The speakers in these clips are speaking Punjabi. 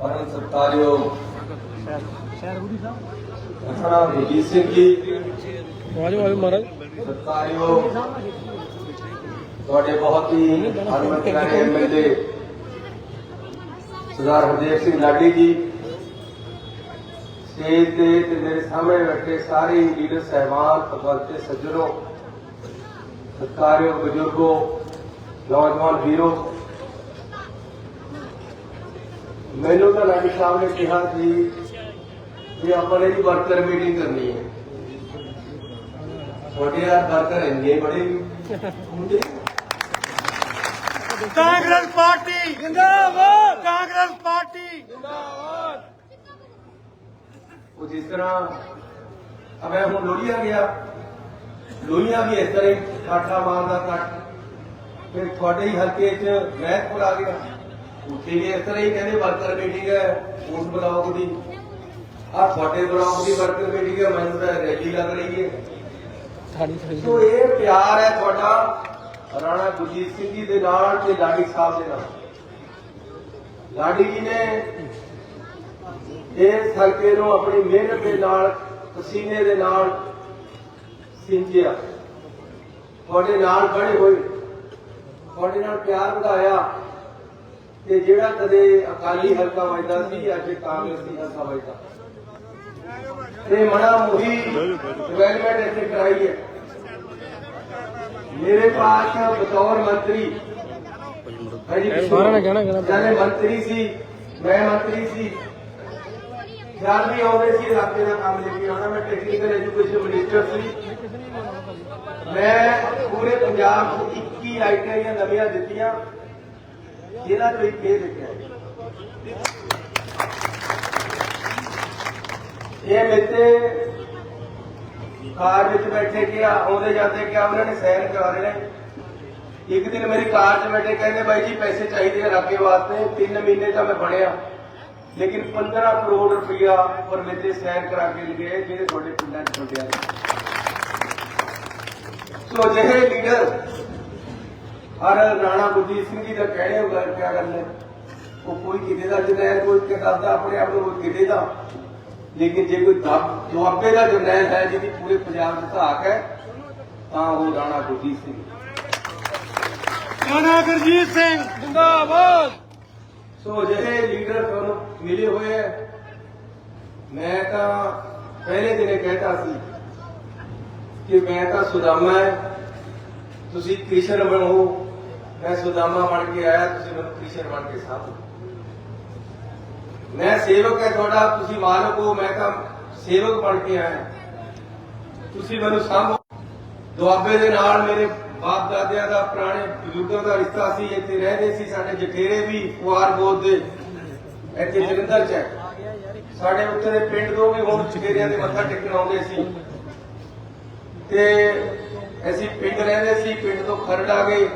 ਪਰਮ ਸਤਕਾਰਯੋਗ ਸ਼ਹਿਰ ਗੁਰੀ ਸਾਹਿਬ ਅਖੜਾ ਰਣਜੀਤ ਸਿੰਘ ਜੀ। ਆਜੋ ਆਜੋ ਮਹਾਰਾਜ। ਸਤਕਾਰਯੋਗ ਤੁਹਾਡੇ ਬਹੁਤ ਹੀ ਹਰਮਤ ਪਿਆਰੇ ਐਮਐਲਏ ਸਰਦਾਰ ਹਰਦੇਵ ਸਿੰਘ ਲਾਡੀ ਜੀ। ਸਟੇਜ ਤੇ ਤੇ ਮੇਰੇ ਸਾਹਮਣੇ ਬੈਠੇ ਸਾਰੇ ਲੀਡਰ ਸਹਿਬਾਨ ਭਗਵੰਤੇ ਸੱਜਣੋ ਸਤਕਾਰਯੋਗ ਬਜ਼ੁਰਗੋ ਨੌਜਵਾਨ ਵੀਰੋ। ਮੈਨੂੰ ਤਾਂ ਲਾਡੀ ਸਾਹਿਬ ਨੇ ਕਿਹਾ ਕਿ ਆਪਾਂ ਨੇ ਜੀ ਵਰਕਰ ਮੀਟਿੰਗ ਕਰਨੀ ਹੈ। ਤੁਹਾਡੇ ਯਾਰ ਵਰਕਰ ਇੰਨੇ ਬੜੇ। ਹੁੰਦੇ। ਕਾਂਗਰਸ ਪਾਰਟੀ ਜਿੰਦਾਬਾਦ। ਕਾਂਗਰਸ ਪਾਰਟੀ। ਉਹ ਜਿਸ ਤਰ੍ਹਾਂ ਅਬੇ ਹੁਣ ਲੋਹੀਆ ਗਿਆ। ਲੋਹੀਆ ਵੀ ਇਸ ਤਰ੍ਹਾਂ ਹੀ ਕਾਠਾ ਮਾਰਦਾ ਕੱਟ। ਫਿਰ ਤੁਹਾਡੇ ਹੀ ਹਲਕੇ 'ਚ ਮਹਿਤਪੁਰ ਆ ਗਿਆ। ਉੱਥੇ ਵੀ ਇਸ ਤਰ੍ਹਾਂ ਹੀ ਕਹਿੰਦੇ ਵਰਕਰ ਮੀਟਿੰਗ ਹੈ ਉਸ ਬਲਾਕ ਦੀ। ਆ ਤੁਹਾਡੇ ਬਲਾਕ ਦੀ ਵਰਕਰ ਮੀਟਿੰਗ ਹੈ ਮੈਨੂੰ ਤਾਂ ਰੈਲੀ ਲੱਗ ਰਹੀ ਹੈ। ਸੋ ਇਹ ਪਿਆਰ ਹੈ ਤੁਹਾਡਾ ਰਾਣਾ ਗੁਰਜੀਤ ਸਿੰਘ ਜੀ ਦੇ ਨਾਲ ਤੇ ਲਾਡੀ ਸਾਹਿਬ ਦੇ ਨਾਲ। ਲਾਡੀ ਜੀ ਨੇ ਇਸ ਹਲਕੇ ਨੂੰ ਆਪਣੀ ਮਿਹਨਤ ਦੇ ਨਾਲ ਪਸੀਨੇ ਦੇ ਨਾਲ ਸਿੰਜਿਆ। ਤੁਹਾਡੇ ਨਾਲ ਖੜੇ ਹੋਏ ਤੁਹਾਡੇ ਨਾਲ ਪਿਆਰ ਵਧਾਇਆ। ਤੇ ਜਿਹੜਾ ਕਦੇ ਅਕਾਲੀ ਹਲਕਾ ਵੱਜਦਾ ਸੀ ਅੱਜ ਕਾਂਗਰਸੀ ਹਲਕਾ ਵੱਜਦਾ। ਤੇ ਮਣਾ ਮੁਹੀ ਡਿਵੈਲਪਮੈਂਟ ਇੱਥੇ ਕਰਾਈ ਹੈ। ਮੇਰੇ ਪਾਸ ਬਤੌਰ ਮੰਤਰੀ ਸਾਰਿਆਂ ਨੇ ਕਹਿਣਾ ਕਹਿਣਾ। ਜਾਨੇ ਮੰਤਰੀ ਸੀ ਮੈਂ ਮੰਤਰੀ ਸੀ। ਖਿਆਲ ਵੀ ਆਉਂਦੇ ਸੀ ਇਲਾਕੇ ਦਾ ਕੰਮ ਲੈ ਕੇ ਆਉਣਾ ਮੈਂ ਟੈਕਨੀਕਲ ਐਜੂਕੇਸ਼ਨ ਮਿਨਿਸਟਰ ਸੀ। ਮੈਂ ਪੂਰੇ ਪੰਜਾਬ ਨੂੰ 21 ਆਈਟੀਆਈਆਂ ਨਵੀਆਂ ਦਿੱਤੀਆਂ। ਜਿਹਨਾਂ ਤੋਂ ਇੱਕ ਇਹ ਇਹ ਮੇਤੇ ਕਾਰ ਵਿੱਚ ਬੈਠੇ ਕਿ ਆਉਂਦੇ ਜਾਂਦੇ ਕਿ ਉਹਨਾਂ ਨੇ ਸੈਰ ਕਰਾ ਰਹੇ ਨੇ। ਇੱਕ ਦਿਨ ਮੇਰੀ ਕਾਰ 'ਚ ਬੈਠੇ ਕਹਿੰਦੇ, ਬਾਈ ਜੀ, ਪੈਸੇ ਚਾਹੀਦੇ ਆ ਰਾਕੇ ਵਾਸਤੇ 3 ਮਹੀਨੇ ਤਾਂ ਮੈਂ ਬਣਿਆ। ਲੇਕਿਨ 15 ਕਰੋੜ ਰੁਪਇਆ ਪਰ ਮੇਤੇ ਸੈਰ ਕਰਾ ਕੇ ਲਗੇ ਜਿਹੜੇ ਤੁਹਾਡੇ ਪਿੰਡਾਂ 'ਚ ਛੁੱਟਿਆ ਸੋ ਜਿਹੇ ਲੀਡਰ ਹਰ ਰਾਣਾ ਗੁਰਜੀਤ ਸਿੰਘ ਜੀ ਦਾ ਕਹਿਣੇ ਹੋ ਗੱਲ ਕਿਆ ਗੱਲ ਹੈ? ਉਹ ਕੋਈ ਕਿਤੇ ਦਾ ਜਨੈਲ ਕੋਈ ਕਿ ਦੱਸਦਾ ਆਪਣੇ ਆਪ ਨੂੰ ਕੋਈ ਕਿਤੇ ਦਾ। ਲੇਕਿਨ ਜੇ ਕੋਈ ਦੁਆਬੇ ਦਾ ਜਰਨੈਲ ਹੈ ਜਿਹਦੀ ਪੂਰੇ ਪੰਜਾਬ ਦੀ ਧਾਕ ਹੈ ਤਾਂ ਉਹ ਰਾਣਾ ਗੁਰਜੀਤ ਸਿੰਘ। ਰਾਣਾ ਗੁਰਜੀਤ ਸਿੰਘ ਜਿੰਦਾਬਾਦ! ਸੋ ਜਿਹੜੇ ਲੀਡਰ ਤੁਹਾਨੂੰ ਮਿਲੇ ਹੋਏ ਹੈ। ਮੈਂ ਤਾਂ ਪਹਿਲੇ ਦਿਨੇ ਕਹਿਤਾ ਸੀ ਕਿ ਮੈਂ ਤਾਂ ਸੁਦਾਮਾ ਹੈ। ਤੁਸੀਂ ਕ੍ਰਿਸ਼ਨ ਬਣੋ, ਮੈਂ ਸੁਦਾਮਾ ਬਣ ਕੇ ਆਇਆ, ਤੁਸੀਂ ਮੈਨੂੰ ਕ੍ਰਿਸ਼ਨ ਬਣ ਕੇ ਸਾਥ ਮੈਂ ਸੇਵਕ ਹੈ ਤੁਹਾਡਾ, ਤੁਸੀਂ ਮਾਲਕ ਹੋ, ਮੈਂ ਤਾਂ ਸੇਵਕ ਬਣ ਕੇ ਆਇਆ। ਤੁਸੀਂ ਮੈਨੂੰ ਸਾਂਭੋ। ਦੁਆਬੇ ਦੇ ਨਾਲ ਮੇਰੇ ਬਾਪ ਦਾਦਿਆਂ ਦਾ, ਪੁਰਾਣੇ ਬਜ਼ੁਰਗਾਂ ਦਾ ਰਿਸ਼ਤਾ ਸੀ, ਇੱਥੇ ਰਹਿੰਦੇ ਸੀ, ਸਾਡੇ ਜਠੇਰੇ ਵੀ ਕੁਆਰ ਗੋਦ ਦੇ। ਇੱਥੇ ਜਲੰਧਰ ਚ ਹੈ। ਸਾਡੇ ਉੱਥੇ ਦੇ ਪਿੰਡ ਤੋਂ ਵੀ ਹੁਣ ਜਠੇਰਿਆਂ ਦੇ ਮੱਥਾ ਟੇਕਣ ਆਉਂਦੇ ਸੀ। ਤੇ ਅਸੀਂ ਪਿੰਡ ਰਹਿੰਦੇ ਸੀ, ਪਿੰਡ ਤੋਂ ਖਰੜ ਆ ਗਏ।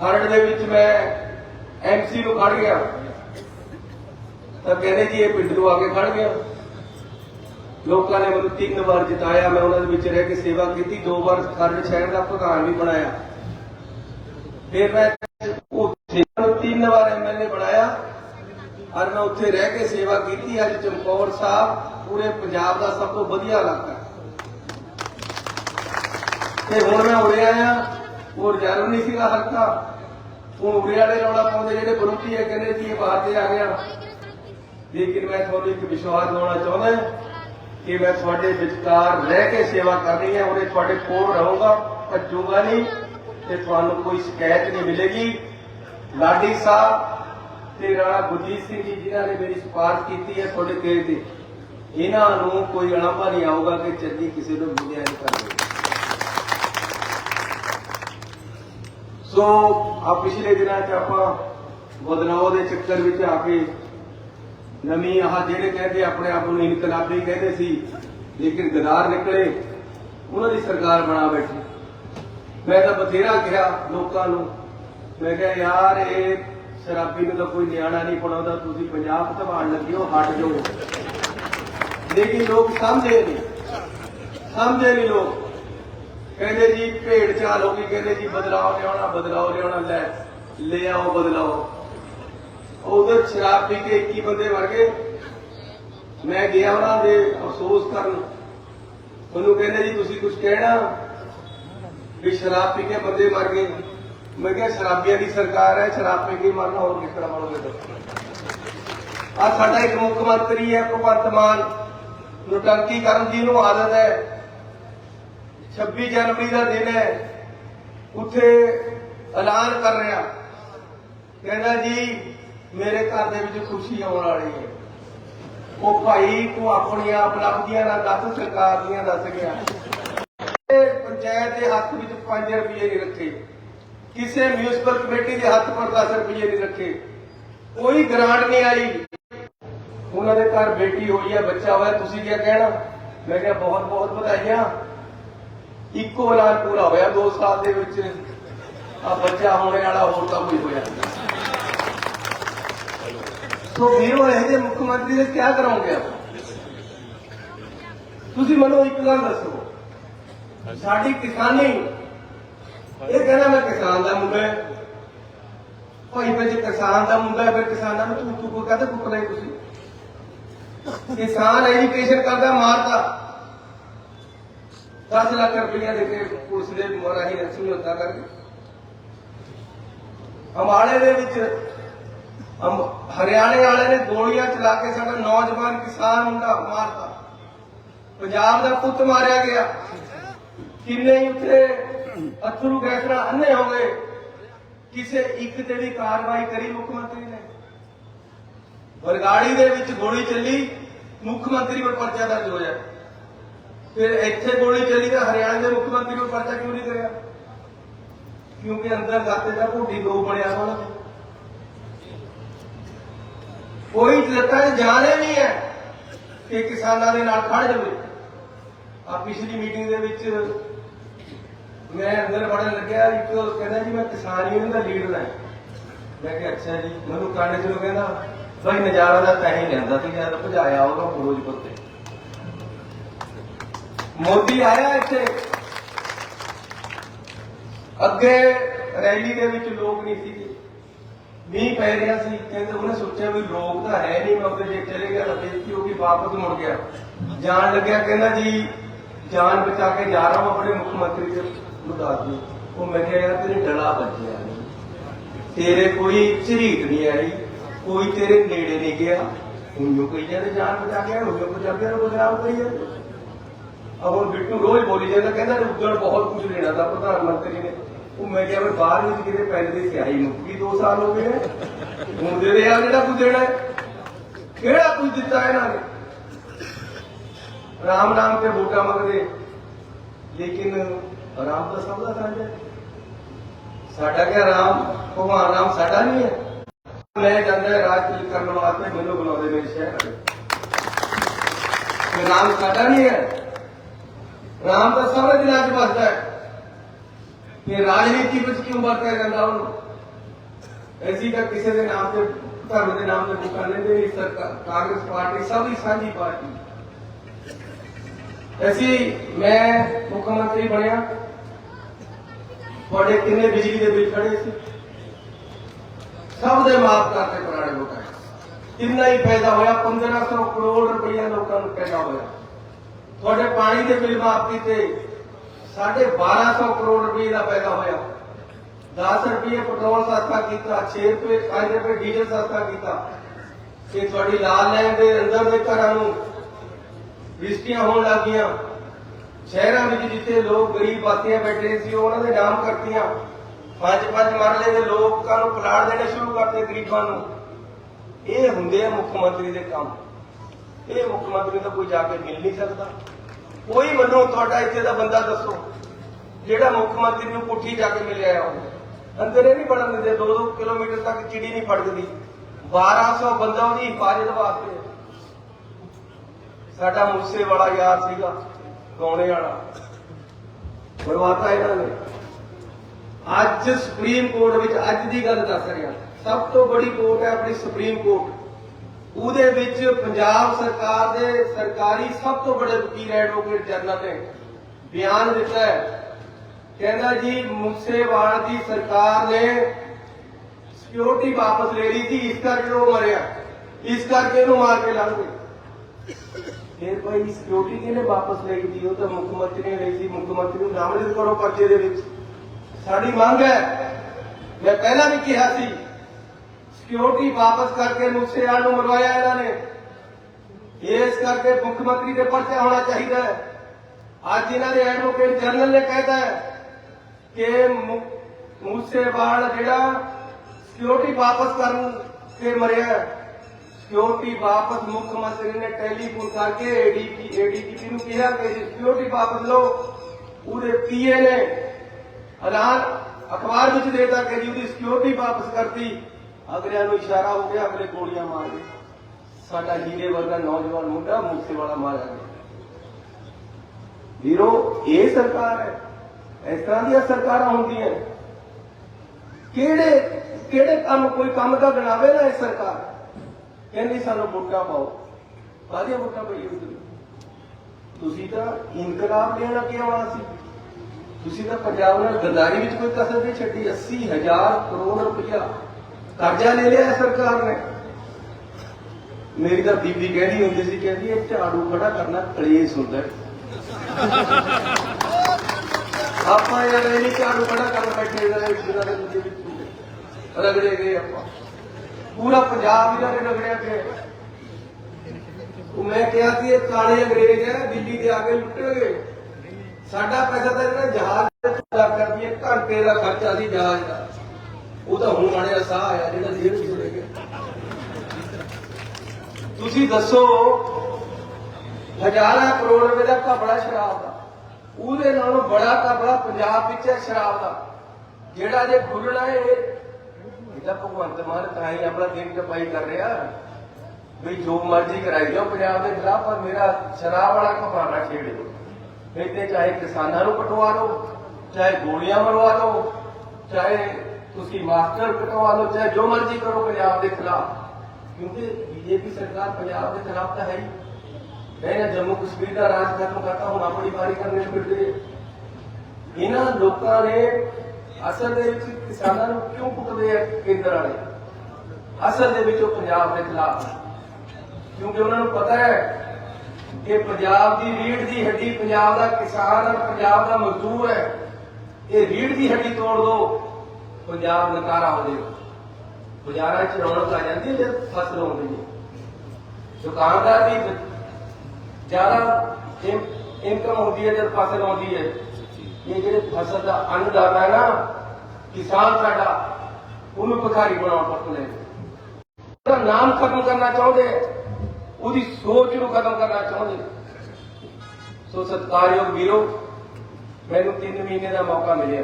ਖਰੜ ਦੇ ਵਿੱਚ ਮੈਂ ਐਮਸੀ ਨੂੰ ਖੜ ਗਿਆ। ਤਾਂ ਕਹਿੰਦੇ ਜੀ ਇਹ ਪਿੰਡ ਤੋਂ ਆ ਕੇ ਖੜ ਗਿਆ। ਲੋਕਾਂ ਨੇ ਮੈਨੂੰ ਤਿੰਨ ਵਾਰ ਜਿਤਾਇਆ, ਮੈਂ ਉਹਨਾਂ ਦੇ ਵਿੱਚ ਰਹਿ ਕੇ ਸੇਵਾ ਕੀਤੀ। ਦੋ ਵਾਰ ਖਰੜ ਸ਼ਹਿਰ ਦਾ ਪ੍ਰਧਾਨ ਵੀ ਬਣਾਇਆ। ਫਿਰ ਮੈਂ ਉੱਥੇ ਮੈਨੂੰ ਤਿੰਨ ਵਾਰ ਐਮਐਲਏ ਬਣਾਇਆ ਔਰ ਮੈਂ ਉੱਥੇ ਰਹਿ ਕੇ ਸੇਵਾ ਕੀਤੀ। ਅੱਜ ਚਮਕੌਰ ਸਾਹਿਬ, ਪੂਰੇ ਪੰਜਾਬ ਦਾ ਸਭ ਤੋਂ ਵਧੀਆ ਇਲਾਕਾ ਤੇ ਹੁਣ ਮੈਂ ਉਰੇ ਆਇਆ ਉਹ ਰਜਾਰੂ ਨਹੀਂ ਸੀਗਾ ਹਲਕਾ। ਉਹ ਉਰੇ ਵਾਲੇ ਰੌਲਾ ਪਾਉਂਦੇ ਜਿਹੜੇ ਵਿਰੋਧੀ ਹੈ, ਕਹਿੰਦੇ ਜੀ ਇਹ ਬਾਹਰ ਤੇ ਆ ਗਿਆ। ਲੇਕਿਨ ਮੈਂ ਤੁਹਾਨੂੰ ਇੱਕ ਵਿਸ਼ਵਾਸ ਦਿਵਾਉਣਾ ਚਾਹੁੰਦਾ ਕਿ ਮੈਂ ਤੁਹਾਡੇ ਵਿਚਕਾਰ ਰਹਿ ਕੇ ਸੇਵਾ ਕਰਨੀ ਹੈ ਉਹਦੇ ਤੁਹਾਡੇ ਕੋਲ ਰਹੂੰਗਾ, ਭੱਜੂਗਾ ਨਹੀਂ ਤੇ ਤੁਹਾਨੂੰ ਕੋਈ ਸ਼ਿਕਾਇਤ ਨਹੀਂ ਮਿਲੇਗੀ। ਲਾਡੀ ਸਾਹਿਬ ਤੇ ਰਾਣਾ ਗੁਰਜੀਤ ਸਿੰਘ ਜੀ, ਜਿਨ੍ਹਾਂ ਨੇ ਮੇਰੀ ਸਿਫਾਰਸ਼ ਕੀਤੀ ਹੈ ਤੁਹਾਡੇ ਕਹੇ ਤੇ, ਇਹਨਾਂ ਨੂੰ ਕੋਈ ਅਣਾਪਾ ਨਹੀਂ ਆਊਗਾ ਕਿ ਚੱਜੀ ਕਿਸੇ ਨੂੰ ਮਿਲਿਆ ਨਹੀਂ ਕਰਦੇ ਸੋ ਆ ਪਿਛਲੇ ਦਿਨਾਂ 'ਚ ਆਪਾਂ ਬਦਲਾਅ ਦੇ ਚੱਕਰ ਵਿੱਚ ਆ ਕੇ ਨਵੀਂ ਆਹ ਜਿਹੜੇ ਕਹਿੰਦੇ ਆਪਣੇ ਆਪ ਨੂੰ ਇਨਕਲਾਬੀ ਕਹਿੰਦੇ ਸੀ, ਲੇਕਿਨ ਗਦਾਰ ਨਿਕਲੇ, ਉਹਨਾਂ ਦੀ ਸਰਕਾਰ ਬਣਾ ਬੈਠੀ। ਮੈਂ ਤਾਂ ਬਥੇਰਾ ਕਿਹਾ ਲੋਕਾਂ ਨੂੰ, ਮੈਂ ਕਿਹਾ, ਯਾਰ, ਇਹ ਸ਼ਰਾਬੀ ਨੂੰ ਤਾਂ ਕੋਈ ਨਿਆਣਾ ਨਹੀਂ ਪੜਾਉਂਦਾ ਤੁਸੀਂ ਪੰਜਾਬ ਧਵਾਣ ਲੱਗੇ ਹੋ, ਹਟ ਜਾਓ। ਲੇਕਿਨ ਲੋਕ ਸਮਝੇ ਨਹੀਂ ਸਮਝੇ ਨਹੀਂ ਲੋਕ। ਕਹਿੰਦੇ ਜੀ ਭੇਡ ਚਾਲ ਹੋ ਗਈ, ਕਹਿੰਦੇ ਜੀ ਬਦਲਾਅ ਲਿਆਉਣਾ ਬਦਲਾਅ ਲਿਆਉਣਾ, ਲੈ ਲੈ ਆਓ, ਬਦਲਾਓ। ਉਧਰ ਸ਼ਰਾਬ ਪੀ ਕੇ 21 ਬੰਦੇ ਮਰ ਗਏ। ਮੈਂ ਗਿਆ ਉਹਨਾਂ ਦੇ ਅਫਸੋਸ ਕਰਨ। ਉਹਨੂੰ ਕਹਿੰਦੇ ਜੀ, ਤੁਸੀਂ ਕੁਝ ਕਹਿਣਾ? ਵੀ ਸ਼ਰਾਬ ਪੀ ਕੇ ਬੰਦੇ ਮਰ ਗਏ। ਮੈਂ ਕਿਹਾ, ਸ਼ਰਾਬੀਆਂ ਦੀ ਸਰਕਾਰ ਹੈ, ਸ਼ਰਾਬ ਪੀ ਕੇ ਮਰਨਾ, ਹੋਰ ਕਿਸ ਤਰ੍ਹਾਂ ਦੱਸੋ ਆ ਸਾਡਾ ਇੱਕ ਮੁੱਖ ਮੰਤਰੀ ਹੈ, ਭਗਵੰਤ ਮਾਨ। ਨੂੰ ਟੰਕੀ ਕਰਨ ਦੀ ਨੂੰ ਆਦਤ ਹੈ 26 ਜਨਵਰੀ ਦਾ ਦਿਨ ਹੈ। ਉੱਥੇ ਐਲਾਨ ਕਰ ਰਿਹਾ। ਕਹਿੰਦਾ ਜੀ, ਮੇਰੇ ਘਰ ਦੇ ਵਿੱਚ ਖੁਸ਼ੀ ਆਉਣ ਵਾਲੀ ਹੈ। ਉਹ ਭਾਈ, ਤੂੰ ਆਪਣੀਆਂ ਉਪਲਬਧੀਆਂ ਦਾ ਦੱਸ, ਸਰਕਾਰ ਦੀਆਂ ਦੱਸ ਗਿਆ। ਪੰਚਾਇਤ ਦੇ ਹੱਥ ਵਿੱਚ 5 ਰੁਪਏ ਨਹੀਂ ਰੱਖੇ। ਕਿਸੇ ਮਿਊਨਿਸਪਲ ਕਮੇਟੀ ਦੇ ਹੱਥ ਪਰ 10 ਰੁਪਏ ਨਹੀਂ ਰੱਖੇ। ਕੋਈ ਗ੍ਰਾਂਟ ਨਹੀਂ ਆਈ। ਉਹਨਾਂ ਦੇ ਘਰ ਬੇਟੀ ਹੋਈ ਹੈ, ਬੱਚਾ ਹੋਇਆ, ਤੁਸੀਂ ਕੀ ਕਹਿਣਾ? ਮੈਂ ਕਿਹਾ ਬਹੁਤ ਬਹੁਤ ਵਧਾਈਆਂ। ਇੱਕੋ ਐਲਾਨ ਪੂਰਾ ਹੋਇਆ 2 ਸਾਲ ਦੇ ਵਿੱਚ ਆ ਬੱਚਾ ਹੋਣੇ ਵਾਲਾ ਹੋਰ ਤਾਂ ਕੋਈ ਹੋਇਆ ਸੋ ਵੀਰੋ, ਇਹ ਜੇ ਮੁੱਖ ਮੰਤਰੀ ਦੇ ਕੀ ਕਰੋਗੇ ਆਪ? ਤੁਸੀਂ ਮੈਨੂੰ ਇੱਕ ਗੱਲ ਦੱਸੋ। ਸਾਡੀ ਕਿਸਾਨੀ, ਇਹ ਕਹਿੰਦਾ ਮੈਂ ਕਿਸਾਨ ਦਾ ਮੁੰਡਾ ਭਾਈ ਫਿਰ ਕਿਸਾਨ ਦਾ ਮੁੰਡਾ ਫਿਰ ਕਿਸਾਨਾਂ ਨੂੰ ਤੂੰ ਤੂੰ ਕੋ ਕਹਦੇ ਕੁੱਟਣਾ ਤੁਸੀਂ? ਕਿਸਾਨ ਐਜੂਕੇਸ਼ਨ ਕਰਦਾ, ਮਾਰਦਾ। 10 ਲੱਖ ਰੁਪਈਆ ਦੇ ਕੇ ਪੁਲਿਸ ਦੇ ਮਰਾਹੀ ਨੇ ਸਮਝੌਤਾ ਕਰਕੇ। ਅੰਬਾਲੇ ਦੇ ਵਿੱਚ ਹਰਿਆਣੇ ਵਾਲੇ ਨੇ ਗੋਲੀਆਂ ਚਲਾ ਕੇ ਸਾਡਾ ਨੌਜਵਾਨ ਕਿਸਾਨ ਮੁੰਡਾ ਮਾਰਤਾ। ਪੰਜਾਬ ਦਾ ਪੁੱਤ ਮਾਰਿਆ ਗਿਆ। ਕਿੰਨੇ ਉੱਥੇ ਅਥਰੂ ਗੈਸ ਅੰਨੇ ਹੋ ਗਏ। ਕਿਸੇ ਇੱਕ ਤੇ ਵੀ ਕਾਰਵਾਈ ਕਰੀ ਮੁੱਖ ਮੰਤਰੀ ਨੇ। ਬਰਗਾੜੀ ਦੇ ਵਿੱਚ ਗੋਲੀ ਚੱਲੀ, ਮੁੱਖ ਮੰਤਰੀ ਕੋਲ ਪਰਚਾ ਦਰਜ ਹੋਇਆ ਫਿਰ ਇੱਥੇ ਗੋਲੀ ਚੱਲੀ ਤਾਂ ਹਰਿਆਣਾ ਦੇ ਮੁੱਖ ਮੰਤਰੀ ਨੂੰ ਪਰਚਾ ਕਿਉਂ ਨਹੀਂ ਕਰਿਆ? ਕਿਉਂਕਿ ਅੰਦਰ ਗਾਤੇ ਦਾ ਘੋਟੀ ਦੋ ਬਣਿਆ ਉਹਨਾਂ ਕੋਈ ਜਨਤਾ ਜਾਣੇ ਨਹੀਂ ਹੈ ਕਿ ਕਿਸਾਨਾਂ ਦੇ ਨਾਲ ਖੜ ਜਾਵੇ। ਆ ਪਿਛਲੀ ਮੀਟਿੰਗ ਦੇ ਵਿੱਚ ਮੈਂ ਅੰਦਰ ਵੜਨ ਲੱਗਿਆ, ਇੱਕ ਕਹਿੰਦਾ ਜੀ, ਮੈਂ ਕਿਸਾਨ ਯੂਨੀਅਨ ਦਾ ਲੀਡਰ ਹਾਂ। ਮੈਂ ਕਿਹਾ, ਅੱਛਾ ਜੀ, ਮੈਨੂੰ ਕਾਂਡੇ ਚਲੋ ਕਹਿੰਦਾ ਭਾਈ ਨਜ਼ਾਰਾ ਦਾ ਤਾਂ ਹੀ ਲੈਂਦਾ ਸੀ, ਯਾਰ, ਭਜਾਇਆ ਉਹਦਾ ਫਿਰੋਜ਼ਪੁਰ ਤੇ ਮੋਦੀ ਆਇਆ ਇੱਥੇ। ਅੱਗੇ ਰੈਲੀ ਦੇ ਵਿੱਚ ਲੋਕ ਨਹੀਂ ਸੀ। ਮੀਂਹ ਪੈ ਰਿਹਾ ਸੀ। ਕਹਿੰਦੇ ਉਹਨੇ ਸੋਚਿਆ ਵੀ ਲੋਕ ਤਾਂ ਹੈ ਨਹੀਂ, ਮੈਂ ਉੱਥੇ ਜੇ ਚਲੇ ਗਿਆ ਤਾਂ ਬੇਇੱਜ਼ਤੀ ਹੋ ਗਈ, ਵਾਪਸ ਮੁੜ ਗਿਆ। ਜਾਣ ਲੱਗਿਆ, ਕਹਿੰਦਾ ਜੀ ਜਾਨ ਬਚਾ ਕੇ ਜਾ ਰਹਾ ਹਾਂ ਆਪਣੇ ਮੁੱਖ ਮੰਤਰੀ ਦੇ ਨੂੰ ਦੱਸ ਦਿਓ ਉਹ ਮੈਂ ਕਿਹਾ, ਯਾਰ, ਤੇਰੇ ਡਲਾ ਵੱਜਿਆ ਤੇਰੇ ਕੋਈ ਝਰੀਕ ਨਹੀਂ ਆਈ, ਕੋਈ ਤੇਰੇ ਨੇੜੇ ਨਹੀਂ ਗਿਆ। ਹੁਣ ਕਹੀ ਜਾਂਦੇ ਜਾਨ ਬਚਾ ਕੇ ਹੁਣ ਬਚਾ ਜਾ ਕੇ ਉਹ ਖਰਾਬ ਕਰੀ ਜਾਂਦੇ। ਹੁਣ ਬਿੱਟੂ ਰੋਜ਼ ਬੋਲੀ ਜਾਂਦਾ, ਕਹਿੰਦਾ ਉੱਗਣ ਬਹੁਤ ਕੁਝ ਲੈਣਾ ਦਾ ਪ੍ਰਧਾਨ ਮੰਤਰੀ ਨੇ। ਉਹ ਮੈਂ ਕਿਹਾ ਵੀ ਬਾਹਰ ਵਿੱਚ ਕਿਤੇ ਪੈਨ ਦੀ ਸਿਆਹੀ ਮੁੱਕ ਗਈ 2 ਸਾਲ ਹੋ ਗਏ ਹੁਣ ਦੇ ਦੇ ਜਿਹੜਾ ਕੁਝ ਦੇਣਾ ਕਿਹੜਾ ਕੁਝ ਦਿੱਤਾ ਇਹਨਾਂ ਨੇ? ਰਾਮ ਨਾਮ ਤੇ ਵੋਟਾਂ ਮੰਗਦੇ। ਲੇਕਿਨ ਰਾਮ ਤਾਂ ਸਭ ਦਾ ਸਾਂਝਾ ਹੈ। ਸਾਡਾ ਕਿਆ ਰਾਮ? ਭਗਵਾਨ ਰਾਮ ਸਾਡਾ ਨਹੀਂ ਹੈ। ਲੈ ਜਾਂਦਾ ਹੈ ਰਾਜ ਕਰਨ ਵਾਸਤੇ, ਮੈਨੂੰ ਬੁਲਾਉਂਦੇ ਮੇਰੇ ਸ਼ਹਿਰ ਤੇ ਰਾਮ ਸਾਡਾ ਨਹੀਂ ਹੈ। ਰਾਮ ਦਾ ਸਾਰੇ ਦਿਨਾਂ 'ਚ ਵਸਦਾ ਹੈ। ਤੇ ਰਾਜਨੀਤੀ ਵਿੱਚ ਕਿਉਂ ਵਰਤਿਆ ਜਾਂਦਾ ਉਹਨੂੰ? ਐਸੀ ਤਾਂ ਕਿਸੇ ਦੇ ਨਾਮ ਤੇ, ਧਰਮ ਦੇ ਨਾਮ ਤੇ ਵੋਟਾਂ ਲੈਂਦੇ ਨਹੀਂ ਕਾਂਗਰਸ ਪਾਰਟੀ ਸਭ ਦੀ ਸਾਂਝੀ ਪਾਰਟੀ। ਐਸੀ ਮੈਂ ਮੁੱਖ ਮੰਤਰੀ ਬਣਿਆ। ਤੁਹਾਡੇ ਕਿੰਨੇ ਬਿਜਲੀ ਦੇ ਬਿੱਲ ਖੜੇ ਸੀ? ਸਭ ਦੇ ਮਾਫ ਕਰਤੇ ਪੁਰਾਣੇ ਲੋਕਾਂ ਕਿੰਨਾ ਹੀ ਫਾਇਦਾ ਹੋਇਆ 1500 ਕਰੋੜ ਰੁਪਈਆ ਲੋਕਾਂ ਨੂੰ ਫਾਇਦਾ ਹੋਇਆ। ਤੁਹਾਡੇ ਪਾਣੀ ਦੇ ਬਿੱਲ ਮਾਫ ਕੀਤੇ। ਸਾਢੇ 1200 ਕਰੋੜ ਰੁਪਏ ਦਾ ਫਾਇਦਾ ਹੋਇਆ। 10 ਰੁਪਏ ਪੈਟਰੋਲ ਸਸਤਾ ਕੀਤਾ 6 ਰੁਪਏ 5 ਰੁਪਏ ਡੀਜ਼ਲ ਸਸਤਾ ਕੀਤਾ। ਤੇ ਤੁਹਾਡੀ ਲਾਲ ਲਾਈਨ ਦੇ ਅੰਦਰ ਦੇ ਘਰਾਂ ਨੂੰ ਰਿਸ਼ਤੀਆਂ ਹੋਣ ਲੱਗੀਆਂ ਸ਼ਹਿਰਾਂ ਵਿੱਚ ਜਿੱਥੇ ਲੋਕ ਗਰੀਬ ਬਾਤੀਆਂ ਬੈਠੇ ਸੀ, ਉਹਨਾਂ ਦੇ ਨਾਮ ਕਰਤੀਆਂ। ਪੰਜ ਪੰਜ ਮਰਲੇ ਦੇ ਲੋਕਾਂ ਨੂੰ ਪਲਾਟ ਦੇਣੇ ਸ਼ੁਰੂ ਕਰਤੇ ਗਰੀਬਾਂ ਨੂੰ। ਇਹ ਹੁੰਦੇ ਆ ਮੁੱਖ ਮੰਤਰੀ ਦੇ ਕੰਮ। ਇਹ ਮੁੱਖ ਮੰਤਰੀ ਤਾਂ ਕੋਈ ਜਾ ਕੇ ਮਿਲ ਨਹੀਂ ਸਕਦਾ। ਕੋਈ ਮੈਨੂੰ ਤੁਹਾਡਾ ਇੱਥੇ ਦਾ ਬੰਦਾ ਦੱਸੋ, ਜਿਹੜਾ ਮੁੱਖ ਮੰਤਰੀ ਨੂੰ ਪੁੱਠੀ ਜਾ ਕੇ ਮਿਲਿਆ ਹੋਵੇ। ਅੰਦਰ ਇਹ ਨਹੀਂ ਵੜਨ ਦਿੰਦੇ 2-2 ਕਿਲੋਮੀਟਰ ਤੱਕ ਚਿੜੀ ਨਹੀਂ ਫੜਕਦੀ 1200 ਬੰਦਾ ਉਹਦੀ ਹਿਫਾਜ਼ਤ ਵਾਸਤੇ। ਸਾਡਾ ਮੁੱਸੇ ਵਾਲਾ ਯਾਰ ਸੀਗਾ, ਗਾਉਣੇ ਵਾਲਾ। ਬਰਵਾਤਾ ਇਹਨਾਂ ਨੇ। ਅੱਜ ਸੁਪਰੀਮ ਕੋਰਟ ਵਿੱਚ ਅੱਜ ਦੀ ਗੱਲ ਦੱਸ ਰਿਹਾ। ਸਭ ਤੋਂ ਬੜੀ ਕੋਰਟ ਹੈ ਆਪਣੀ ਸੁਪਰੀਮ ਕੋਰਟ। ਉਹਦੇ ਵਿੱਚ ਪੰਜਾਬ ਸਰਕਾਰ ਦੇ ਸਰਕਾਰੀ ਸਭ ਤੋਂ ਵੱਡੇ ਵਕੀਲ ਐਡਵੋਕੇਟ ਜਨਰਲ ਨੇ। ਬਿਆਨ ਦਿੱਤਾ ਹੈ। ਕਹਿੰਦਾ ਜੀ, ਮੂਸੇਵਾਲ ਦੀ ਸਰਕਾਰ ਨੇ ਸਿਕਿਉਰਿਟੀ ਵਾਪਸ ਲੈ ਲਈ ਸੀ, ਇਸ ਕਰਕੇ ਉਹ ਮਰਿਆ। ਇਸ ਕਰਕੇ ਉਹਨੂੰ ਮਾਰ ਕੇ ਲੰਘ ਗਏ। ਫਿਰ ਭਾਈ ਸਿਕਿਉਰਿਟੀ ਕਿਹਨੇ ਵਾਪਸ ਲਈ ਸੀ? ਉਹ ਤਾਂ ਮੁੱਖ ਮੰਤਰੀ ਨੇ ਲਈ ਸੀ। ਮੁੱਖ ਮੰਤਰੀ ਨੂੰ ਨਾਮਜ਼ਦ ਕਰੋ ਪਰਚੇ ਦੇ ਵਿੱਚ। ਸਾਡੀ ਮੰਗ ਹੈ। ਮੈਂ ਪਹਿਲਾਂ ਵੀ ਕਿਹਾ ਸੀ ਸਿਕਿਉਰਿਟੀ ਵਾਪਸ ਕਰਕੇ ਮੁਸੇਵਾਲ ਨੂੰ ਮਰਵਾਇਆ ਇਹਨਾਂ ਨੇ। ਇਸ ਕਰਕੇ ਮੁੱਖ ਮੰਤਰੀ ਦੇ ਪਰਚਾ ਹੋਣਾ ਚਾਹੀਦਾ ਹੈ। ਅੱਜ ਇਹਨਾਂ ਦੇ ਐਡਵੋਕੇਟ ਜਨਰਲ ਨੇ ਕਹਿਤਾ ਹੈ ਕਿ ਮੂਸੇਵਾਲ ਜਿਹੜਾ ਸਿਕਿਉਰਿਟੀ ਵਾਪਸ ਕਰਨ ਤੇ ਮਰਿਆ ਹੈ। ਸਿਕਿਉਰਿਟੀ ਵਾਪਸ ਮੁੱਖ ਮੰਤਰੀ ਨੇ ਟੈਲੀਫੋਨ ਕਰਕੇ ਏਡੀਪੀ ਏਡੀਜੀਪੀ ਨੂੰ ਕਿਹਾ ਕਿ ਸਿਕਿਉਰਿਟੀ ਵਾਪਸ ਲਓ, ਉਹਦੇ ਪੀਏ ਨੇ ਐਲਾਨ ਅਖਬਾਰ ਵਿੱਚ ਦੇਤਾ ਕਿ ਜੀ ਉਹਦੀ ਸਿਕਿਉਰਿਟੀ ਵਾਪਸ ਕਰਤੀ। ਅਗਲਿਆਂ ਨੂੰ ਇਸ਼ਾਰਾ ਹੋ ਗਿਆ, ਅਗਲੇ ਗੋਲੀਆਂ ਮਾਰ ਗਏ ਸਾਡਾ ਹੀਰੇ ਵਰਗਾ ਨੌਜਵਾਨ ਮੁੰਡਾ ਮੂਸੇ ਵਾਲਾ ਮਾਰਿਆ ਗਿਆ ਵੀਰੋ, ਇਹ ਸਰਕਾਰ ਹੈ। ਇਸ ਤਰ੍ਹਾਂ ਦੀਆਂ ਸਰਕਾਰਾਂ ਹੁੰਦੀਆਂ ਕਿਹੜੇ ਕਿਹੜੇ ਕੰਮ, ਕੋਈ ਕੰਮ ਦਾ ਗਣਾਵੇ ਨਾ ਇਹ ਸਰਕਾਰ? ਕਹਿੰਦੀ ਸਾਨੂੰ ਵੋਟਾਂ ਪਾਓ। ਕਾਹਦੀਆਂ ਵੋਟਾਂ ਪਈਆਂ ਤੁਸੀਂ? ਤਾਂ ਇਨਕਲਾਬ ਲੈਣਾ ਕੀ ਵਾਲਾ ਸੀ। ਤੁਸੀਂ ਤਾਂ ਪੰਜਾਬ ਨਾਲ ਗਦਾਰੀ ਵਿੱਚ ਕੋਈ ਕਸਰ ਨਹੀਂ ਛੱਡੀ। 80000 ਕਰੋੜ ਰੁਪਇਆ ਕਰਜ਼ਾ ਲੈ ਲਿਆ ਸਰਕਾਰ ਨੇ। ਮੇਰੀ ਤਾਂ ਬੀਬੀ ਕਹਿੰਦੀ ਹੁੰਦੀ ਸੀ, ਕਹਿੰਦੀ ਇਹ ਝਾੜੂ ਖੜਾ ਕਰਨਾ ਕਲੇਸ਼ ਹੁੰਦਾ ਆਪਾਂ ਯਾਰ ਇਹ ਨਹੀਂ ਝਾੜੂ ਖੜਾ ਕਰਨ ਬੈਠੇ ਜਰਾ ਇੱਕ ਦਿਨਾਂ ਦੇ ਵਿੱਚ ਰਗੜੇ ਗਏ ਆਪਾਂ। ਪੂਰਾ ਪੰਜਾਬ ਇਹਨਾਂ ਨੇ ਰਗੜਿਆ ਪਿਆ ਉਹ ਮੈਂ ਕਿਹਾ ਸੀ, ਇਹ ਕਾਲੇ ਅੰਗਰੇਜ਼ ਹੈ, ਦਿੱਲੀ ਦੇ ਆ ਕੇ ਲੁੱਟਣਗੇ ਸਾਡਾ ਪੈਸਾ ਤਾਂ ਇਹਨਾਂ ਨੇ ਜਹਾਜ਼ ਤੇ ਖਰਚਾ ਕਰ ਦਈਏ ਘੰਟੇ ਦਾ ਖਰਚਾ ਸੀ ਜਹਾਜ਼ ਦਾ। ਉਹ ਤਾਂ ਹੁਣ ਮਾੜਿਆ ਸਾਹ ਆਇਆ, ਜਿਹੜਾ ਜੇਲ੍ਹ ਚ ਚਲੇ ਗਿਆ ਤੁਸੀਂ ਦੱਸੋ, ਹਜ਼ਾਰਾਂ ਕਰੋੜ ਰੁਪਏ ਦਾ ਘਪਲਾ ਸ਼ਰਾਬ ਦਾ। ਉਹਦੇ ਨਾਲੋਂ ਬੜਾ ਘਪਲਾ ਪੰਜਾਬ ਵਿੱਚ ਹੈ ਸ਼ਰਾਬ ਦਾ। ਜਿਹੜਾ ਜੇ ਖੁੱਲਣਾ ਹੈ ਇਹਦਾ ਭਗਵੰਤ ਮਾਨ ਤਾਂ ਹੀ ਆਪਣਾ ਦਿਨ ਕਪਾਈ ਕਰ ਰਿਹਾ। ਵੀ ਜੋ ਮਰਜ਼ੀ ਕਰਾਈ ਜਾਓ ਪੰਜਾਬ ਦੇ ਖਿਲਾਫ, ਪਰ ਮੇਰਾ ਸ਼ਰਾਬ ਵਾਲਾ ਘਪਲਾ ਨਾ ਛੇੜਿਓ ਨਹੀਂ ਤੇ ਚਾਹੇ ਕਿਸਾਨਾਂ ਨੂੰ ਕਟਵਾ ਲਓ ਚਾਹੇ ਗੋਲੀਆਂ ਮਰਵਾ ਲਓ ਚਾਹੇ ਤੁਸੀਂ ਮਾਸਟਰ ਕਟਵਾ ਲਓ ਚਾਹੇ ਜੋ ਮਰਜ਼ੀ ਕਰੋ ਪੰਜਾਬ ਦੇ ਖਿਲਾਫ। ਕਿਉਂਕਿ ਬੀਜੇਪੀ ਸਰਕਾਰ ਪੰਜਾਬ ਦੇ ਖਿਲਾਫ ਤਾਂ ਹੈ ਹੀ। ਇਹਨੇ ਜੰਮੂ ਕਸ਼ਮੀਰ ਦਾ ਰਾਜ ਖਤਮ ਕਰਤਾ, ਹੁਣ ਆਪਣੀ ਵਾਰੀ ਕਰਨੇ ਨੂੰ ਫਿਰਦੇ ਇਹਨਾਂ ਲੋਕਾਂ ਨੇ ਅਸਲ ਦੇ ਵਿੱਚ ਕਿਸਾਨਾਂ ਨੂੰ ਕਿਉਂ ਕੁੱਟਦੇ ਆ ਕੇਂਦਰ ਵਾਲੇ? ਅਸਲ ਦੇ ਵਿੱਚ ਉਹ ਪੰਜਾਬ ਦੇ ਖਿਲਾਫ ਕਿਉਂਕਿ ਉਹਨਾਂ ਨੂੰ ਪਤਾ ਹੈ ਕਿ ਪੰਜਾਬ ਦੀ ਰੀੜ ਦੀ ਹੱਡੀ ਪੰਜਾਬ ਦਾ ਕਿਸਾਨ ਔਰ ਪੰਜਾਬ ਦਾ ਮਜ਼ਦੂਰ ਹੈ। ਇਹ ਰੀੜ ਦੀ ਹੱਡੀ ਤੋੜ ਦੋ। ਪੰਜਾਬ ਨਕਾਰਾ ਹੋ ਜਾਏਗਾ ਬਾਜ਼ਾਰਾਂ 'ਚ ਰੌਣਕ ਆ ਜਾਂਦੀ ਹੈ ਜਦ ਫਸਲ ਆਉਂਦੀ ਹੈ। ਦੁਕਾਨਦਾਰ ਦੀ ਜ਼ਿਆਦਾ ਇਨਕਮ ਹੁੰਦੀ ਹੈ ਜਦ ਫਸਲ ਆਉਂਦੀ ਹੈ। ਇਹ ਜਿਹੜੇ ਫਸਲ ਦਾ ਅੰਨਦਾਤਾ ਹੈ ਨਾ, ਕਿਸਾਨ ਸਾਡਾ, ਉਹਨੂੰ ਭਿਖਾਰੀ ਬਣਾਉਣ ਪੱਕਲੇ ਉਹਦਾ ਨਾਮ ਖਤਮ ਕਰਨਾ ਚਾਹੁੰਦੇ ਉਹਦੀ ਸੋਚ ਨੂੰ ਖਤਮ ਕਰਨਾ ਚਾਹੁੰਦੇ ਸੋ ਸਤਕਾਰਯੋਗ ਵੀਰੋ, ਮੈਨੂੰ 3 ਮਹੀਨੇ ਦਾ ਮੌਕਾ ਮਿਲਿਆ।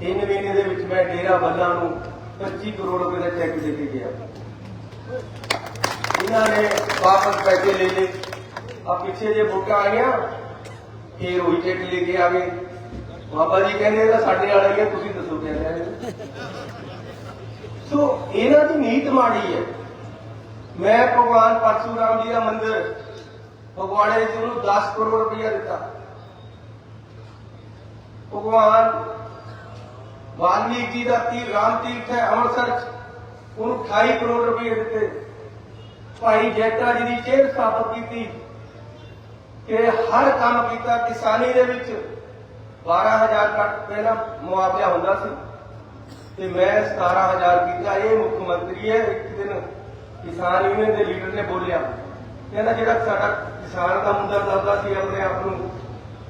3 ਮਹੀਨੇ ਦੇ ਵਿੱਚ ਮੈਂ ਡੇਰਾ ਬੱਲਾ ਨੂੰ 25 ਕਰੋੜ ਰੁਪਏ ਦਾ ਚੈੱਕ ਦੇ ਕੇ ਗਿਆ। ਇਹਨਾਂ ਨੇ ਵਾਪਸ ਪੈਸੇ ਲੈ ਲਏ। ਆ ਪਿੱਛੇ ਜੇ ਵੋਟਾਂ ਆਈਆਂ ਫੇਰ ਉਹੀ ਚੈੱਕ ਲੈ ਕੇ ਆ ਗਏ। ਬਾਬਾ ਜੀ ਕਹਿੰਦੇ ਤਾਂ ਸਾਡੇ ਵਾਲਾ ਹੀ ਤੁਸੀਂ ਦੱਸੋ ਕਹਿੰਦੇ ਸੋ ਇਹਨਾਂ ਦੀ ਨੀਤ ਮਾੜੀ ਹੈ। ਮੈਂ ਭਗਵਾਨ ਪਰਸ਼ੂਰਾਮ ਜੀ ਦਾ ਮੰਦਿਰ ਫਗਵਾੜੇ 'ਚ ਉਹਨੂੰ 10 ਕਰੋੜ ਰੁਪਇਆ ਦਿੱਤਾ। ਭਗਵਾਨ ਵਾਲਮੀਕ ਜੀ ਦਾ ਤੀਰ, ਰਾਮ ਤੀਰਥ ਹੈ ਅੰਮ੍ਰਿਤਸਰ 'ਚ। ਉਹਨੂੰ 28 ਕਰੋੜ ਰੁਪਏ ਦਿੱਤੇ। ਭਾਈ ਜੈਤਾ ਜੀ ਦੀ ਚੇਅਰ ਸਥਾਪਿਤ ਕੀਤੀ। ਕਿ ਹਰ ਕੰਮ ਕੀਤਾ ਕਿਸਾਨੀ ਦੇ ਵਿੱਚ। 12000 ਕੱਟ ਪਹਿਲਾਂ ਮੁਆਵਜ਼ਾ ਹੁੰਦਾ ਸੀ। ਤੇ ਮੈਂ 17000 ਕੀਤਾ। ਇਹ ਮੁੱਖ ਮੰਤਰੀ ਹੈ। ਇੱਕ ਦਿਨ ਕਿਸਾਨ ਯੂਨੀਅਨ ਦੇ ਲੀਡਰ ਨੇ ਬੋਲਿਆ। ਕਹਿੰਦਾ ਜਿਹੜਾ ਸਾਡਾ ਕਿਸਾਨ ਦਾ ਮੁੰਡਾ ਦੱਸਦਾ ਸੀ ਆਪਣੇ ਆਪ ਨੂੰ,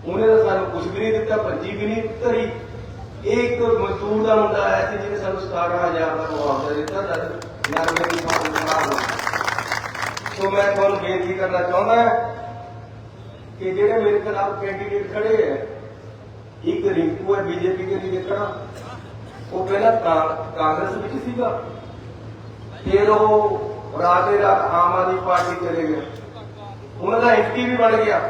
ਉਹਨੇ ਤਾਂ ਸਾਨੂੰ ਕੁਝ ਵੀ ਨਹੀਂ ਦਿੱਤਾ ਭੱਜੀ ਵੀ ਨਹੀਂ ਧਰੀ ਇਹ ਇੱਕ ਮਜ਼ਦੂਰ ਦਾ ਮੁੰਡਾ ਆਇਆ ਸੀ ਜਿਹਨੇ ਸਾਨੂੰ 17000 ਦਾ ਮੁਆਵਜ਼ਾ ਦਿੱਤਾ ਜਦ ਨਰਮੇ ਦੀ ਫਸਲ ਖਰਾਬ ਹੋ ਸੋ ਮੈਂ ਤੁਹਾਨੂੰ ਬੇਨਤੀ ਕਰਨਾ ਚਾਹੁੰਦਾ ਕਿ ਜਿਹੜੇ ਮੇਰੇ ਖਿਲਾਫ ਕੈਂਡੀਡੇਟ ਖੜੇ ਹੈ ਇੱਕ ਰਿੰਕੂ ਹੈ ਬੀਜੇਪੀ ਦੇ ਲਈ ਖੜਾ। ਉਹ ਪਹਿਲਾਂ ਕਾਂਗਰਸ ਵਿੱਚ ਸੀਗਾ। ਫਿਰ ਉਹ ਰਾਤੇ ਰਾਤ ਆਮ ਆਦਮੀ ਪਾਰਟੀ ਚਲੇ ਗਿਆ। ਉਹਨਾਂ ਦਾ ਐਮਪੀ ਵੀ ਬਣ ਗਿਆ।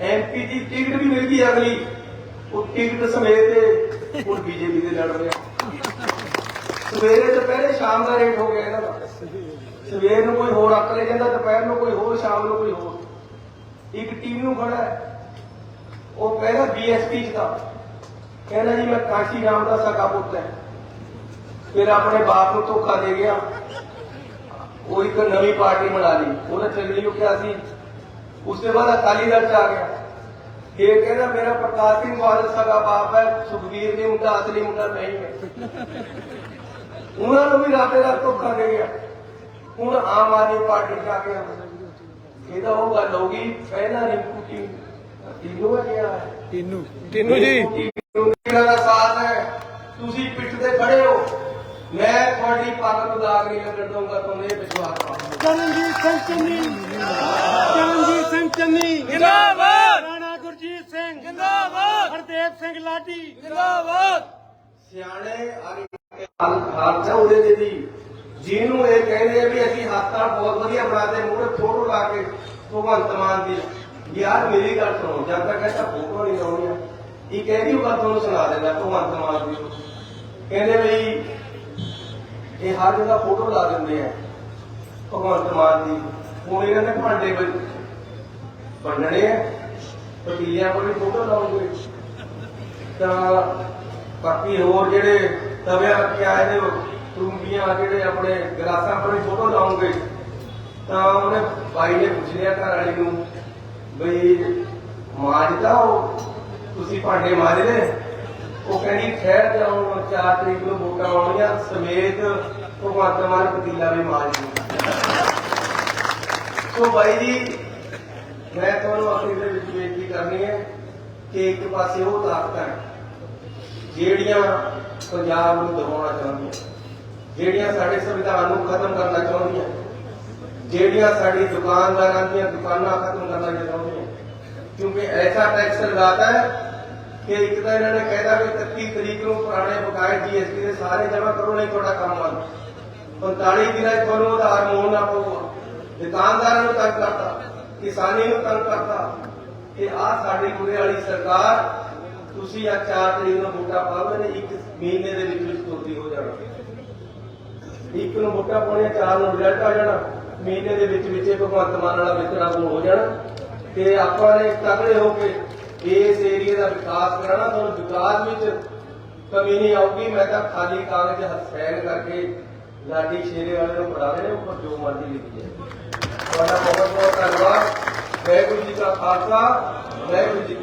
ਐਮਪੀ ਦੀ ਟਿਕਟ ਵੀ ਮਿਲ ਗਈ ਅਗਲੀ। ਉਹ ਟਿਕਟ ਸਮੇਤ ਤੇ ਹੁਣ ਬੀਜੇਪੀ ਦੇ ਲੜ ਰਿਹਾ ਸਵੇਰੇ ਦੁਪਹਿਰੇ ਸ਼ਾਮ ਦਾ ਰੇਟ ਹੋ ਗਿਆ ਇਹਨਾਂ ਦਾ। ਸਵੇਰ ਨੂੰ ਕੋਈ ਹੋਰ ਅੱਕ ਲੈ ਜਾਂਦਾ, ਦੁਪਹਿਰ ਨੂੰ ਕੋਈ ਹੋਰ, ਸ਼ਾਮ ਨੂੰ ਕੋਈ ਹੋਰ। ਇੱਕ ਟੀਮ ਨੂੰ ਖੜਾ ਹੈ। ਉਹ ਪਹਿਲਾਂ ਬੀਐਸਪੀ ਚ ਦਾ ਕਹਿੰਦਾ ਜੀ, ਮੈਂ ਕਾਸ਼ੀ ਰਾਮ ਦਾ ਸਕਾ ਪੁੱਤ ਹੈ। ਫਿਰ ਆਪਣੇ ਬਾਪ ਨੂੰ ਧੋਖਾ ਦੇ ਗਿਆ। ਉਹ ਇੱਕ ਨਵੀਂ ਪਾਰਟੀ ਬਣਾ ਲਈ। ਉਹਨੇ ਚੱਲਣੀ ਨੂੰ ਕਿਹਾ ਸੀ। ਉਸ ਤੋਂ ਬਾਅਦ ਅਕਾਲੀ ਦਲ ਚ ਆ ਗਿਆ। ਇਹ ਕਹਿੰਦਾ ਮੇਰਾ ਪ੍ਰਕਾਸ਼ ਸਿੰਘ ਬਾਦਲ ਸਗਾ ਬਾਪ ਹੈ ਸੁਖਬੀਰ ਨਹੀਂ ਹੁੰਦਾ ਅਸਲੀ ਮੁੰਡਾ ਮੈਂ ਹੀ। ਹੈ ਉਹਨਾਂ ਨੂੰ ਵੀ ਰਾਤੇ ਦਾ ਧੋਖਾ ਦੇ ਗਿਆ। ਹੁਣ ਆਮ ਆਦਮੀ ਪਾਰਟੀ ਚ ਆ ਗਿਆ ਇਹਦਾ ਉਹ ਗੱਲ ਹੋ ਗਈ ਪਹਿਲਾਂ ਰਿੰਕੂ ਟੀਮ ਹੈ ਕਿਹਾ ਹੈ? ਤੀਨੂ। ਤੀਨੂ ਜੀ। ਟੀਨੂ ਦਾ ਸਾਥ ਹੈ। ਤੁਸੀਂ ਪਿੱਠ ਤੇ ਖੜੇ ਹੋ। ਮੈਂ ਤੁਹਾਡੀ ਪੱਗ ਨੂੰ ਦਾਗ ਨਹੀਂ ਲੱਗਣ ਦਊਂਗਾ ਤੁਹਾਨੂੰ ਇਹ ਵਿਸ਼ਵਾਸ ਪਾਓ ਚਰਨਜੀਤ ਸਿੰਘ ਚੰਨੀ। ਚਰਨਜੀਤ ਸਿੰਘ ਚੰਨੀ। ਜਿੰਦਾਬਾਦ ਰਾਣਾ ਗੁਰਜੀਤ ਸਿੰਘ ਜਿੰਦਾਬਾਦ ਹਰਦੇਵ ਸਿੰਘ ਲਾਡੀ। ਜਿੰਦਾਬਾਦ। ਸਿਆਣੇ ਹਾਲ ਹਾਲ ਹੈ ਉਹਦੇ ਦੇ ਦੀ ਜਿਹਨੂੰ ਇਹ ਕਹਿੰਦੇ ਆ ਵੀ ਅਸੀਂ ਹੱਥਾਂ ਬਹੁਤ ਵਧੀਆ ਬਣਾਦੇ ਮੂਹਰੇ ਫੋਟੋ ਲਾ ਕੇ ਭਗਵੰਤ ਮਾਨ ਦੀ। ਯਾਰ ਮੇਰੀ ਗੱਲ ਸੁਣੋ ਜਦ ਤੱਕ ਐਸਾ ਫੋਟੋ ਨਹੀਂ ਲਾਉਣੀ ਆ ਇਹ ਕਹਿੰਦੀ ਉਹ ਗੱਲ ਤੁਹਾਨੂੰ ਸੁਣਾ ਦਿੰਦਾ ਭਗਵੰਤ ਮਾਨ ਦੀ। ਕਹਿੰਦੇ ਵੀ ਇਹ ਹਰ ਜਗ੍ਹਾ ਫੋਟੋ ਲਾ ਦਿੰਦੇ ਆ ਭਗਵੰਤ ਮਾਨ ਦੀ। ਹੁਣ ਇਹਨਾਂ ਦੇ ਭਾਂਡੇ ਵਿੱਚ ਬੰਨਣੇ ਆ। ਪਤੀਲਿਆਂ ਕੋਲ ਵੀ ਫੋਟੋ ਲਾਉਂਗੇ ਤਾਂ ਬਾਕੀ ਹੋਰ ਜਿਹੜੇ ਤਵੇ ਰੱਖੇ ਆਏ ਨੇ ਟੁੰਬੀਆਂ ਜਿਹੜੇ ਆਪਣੇ ਗਲਾਸਾਂ ਪਰ ਫੋਟੋ ਲਾਉਂਗੇ, ਤਾਂ ਉਹਨੇ ਬਾਈ ਨੇ ਪੁੱਛ ਲਿਆ ਘਰ ਵਾਲੀ ਨੂੰ, ਬਈ ਮਾਂਜਦਾ ਉਹ, ਤੁਸੀਂ ਭਾਂਡੇ ਮਾਰਦੇ ਉਹ ਕਹਿੰਦੀ ਠਹਿਰ ਜਾਓ 4 ਤਰੀਕ ਨੂੰ ਵੋਟਾਂ ਆਉਣੀਆਂ ਸਮੇਤ ਭਗਵੰਤ ਮਾਨ ਪਤੀਲਾ ਵੀ ਮਾਂਜ ਦੂੰਗਾ ਸੋ ਬਾਈ ਜੀ, ਮੈਂ ਤੁਹਾਨੂੰ ਅਖੀਰ ਦੇ ਵਿੱਚ ਬੇਨਤੀ ਕਰਨੀ ਹੈ ਕਿ ਇੱਕ ਪਾਸੇ ਉਹ ਤਾਕਤਾਂ ਜਿਹੜੀਆਂ ਪੰਜਾਬ ਨੂੰ ਦਬਾਉਣਾ ਚਾਹੁੰਦੀਆਂ, ਜਿਹੜੀਆਂ ਸਾਡੇ ਸੰਵਿਧਾਨ ਨੂੰ ਖਤਮ ਕਰਨਾ ਚਾਹੁੰਦੀਆਂ, ਜਿਹੜੀਆਂ ਸਾਡੀ ਦੁਕਾਨਦਾਰਾਂ ਦੀਆਂ ਦੁਕਾਨਾਂ ਖਤਮ ਕਰਨਾ ਚਾਹੁੰਦੀਆਂ। ਕਿਉਂਕਿ ਐਸਾ ਟੈਕਸ ਲਗਾਤਾ ਹੈ ਕਿ ਇੱਕ ਤਾਂ ਇਹਨਾਂ ਨੇ ਕਹਿਦਾ ਕਿ 31 ਤਰੀਕ ਨੂੰ ਪੁਰਾਣੇ ਬਕਾਏ ਜੀਐਸਟੀ ਦੇ ਸਾਰੇ ਜਮ੍ਹਾਂ ਕਰੋ, ਨਹੀਂ ਤੁਹਾਡਾ ਕੰਮ ਬੰਦ 45 ਦਿਨਾਂ 'ਚ ਤੁਹਾਨੂੰ ਆਧਾਰ ਮੋਹਰ ਨਾ ਪਊਗਾ। ਦੁਕਾਨਦਾਰਾਂ ਨੂੰ ਤੰਗ ਕਰਤਾ, ਕਿਸਾਨੀ ਨੂੰ ਤੰਗ ਕਰਤਾ। ਕਿ ਆਹ ਸਾਡੀ ਮੁਰੇ ਵਾਲੀ ਸਰਕਾਰ, ਤੁਸੀਂ ਆ 4 ਤਰੀਕ ਨੂੰ ਵੋਟਾਂ ਪਾਓਗੇ ਨੇ ਇੱਕ ਮਹੀਨੇ ਦੇ ਵਿੱਚ ਵਿੱਚ ਤੁਰਦੀ ਹੋ ਜਾਣਾ ਇੱਕ ਨੂੰ ਵੋਟਾਂ ਪਾਉਣੀਆਂ, ਚਾਰ ਨੂੰ ਰਿਜ਼ਲਟ ਆ ਜਾਣਾ। ਮਹੀਨੇ ਦੇ ਵਿੱਚ ਵਿੱਚ ਇਹ ਭਗਵੰਤ ਮਾਨ ਵਾਲਾ ਵਿਤਰਾ ਹੋ ਜਾਣਾ। ਤੇ ਆਪਾਂ ਨੇ ਤਗੜੇ ਹੋ ਕੇ ਇਸ ਏਰੀਆ ਦਾ ਵਿਕਾਸ ਕਰਾਣਾ ਤੁਹਾਨੂੰ ਵਿਕਾਸ ਵਿੱਚ ਕਮੀ ਨਹੀਂ ਆਊਗੀ। ਮੈਂ ਤਾਂ ਖਾਲੀ ਕਾਗਜ਼ ਹੱਥ ਕਰਕੇ ਲਾਡੀ ਸ਼ੇਰੇ ਵਾਲੇ ਨੂੰ ਫੜਾ ਰਹੇ ਉੱਪਰ ਜੋ ਮਰਜ਼ੀ ਲਿਖੀ ਜਾਏ। ਤੁਹਾਡਾ ਬਹੁਤ ਬਹੁਤ ਧੰਨਵਾਦ। ਵਾਹਿਗੁਰੂ ਜੀ ਕਾ ਖਾਲਸਾ ਵਾਹਿਗੁਰੂ ਜੀ